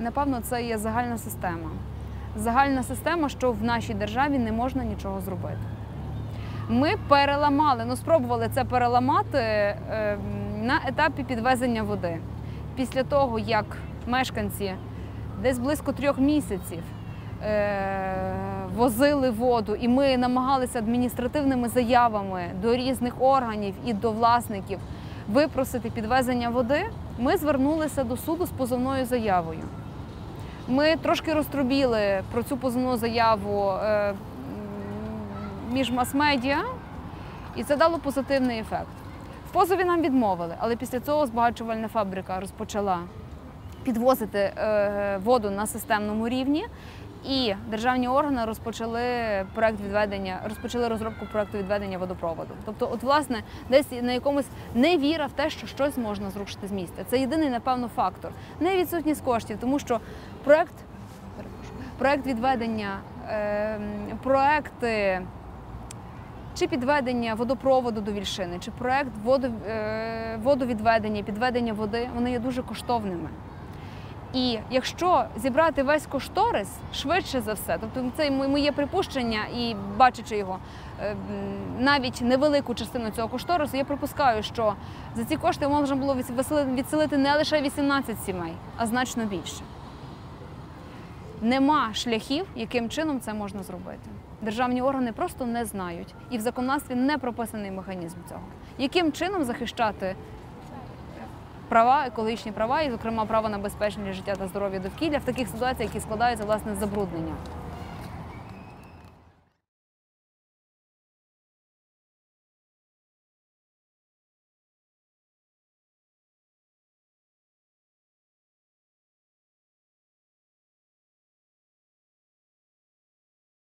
напевно, це є загальна система. Загальна система, що в нашій державі не можна нічого зробити. Ми переламали, ну спробували це переламати е, на етапі підвезення води. Після того, як мешканці десь близько трьох місяців е, возили воду, і ми намагалися адміністративними заявами до різних органів і до власників випросити підвезення води, ми звернулися до суду з позовною заявою. Ми трошки розтрубіли про цю позовну заяву е, між мас-медіа, і це дало позитивний ефект. В позові нам відмовили, але після цього збагачувальна фабрика розпочала підвозити е, воду на системному рівні. І державні органи розпочали проект відведення, розпочали розробку проекту відведення водопроводу. Тобто, от власне, десь на якомусь не віра в те, що щось можна зрушити з місця. Це єдиний, напевно, фактор. Не відсутність коштів, тому що проект, проект відведення, е, проекти чи підведення водопроводу до Вільшини, чи проект е, водовідведення, підведення води, вони є дуже коштовними. І якщо зібрати весь кошторис швидше за все, тобто це моє припущення, і бачачи його е, навіть невелику частину цього кошторису, я припускаю, що за ці кошти можна було відселити не лише 18 сімей, а значно більше. Нема шляхів, яким чином це можна зробити. Державні органи просто не знають, і в законодавстві не прописаний механізм цього. Яким чином захищати права, екологічні права, і, зокрема, право на безпечне життя та здоров'я довкілля в таких ситуаціях, які складаються власне з забрудненням.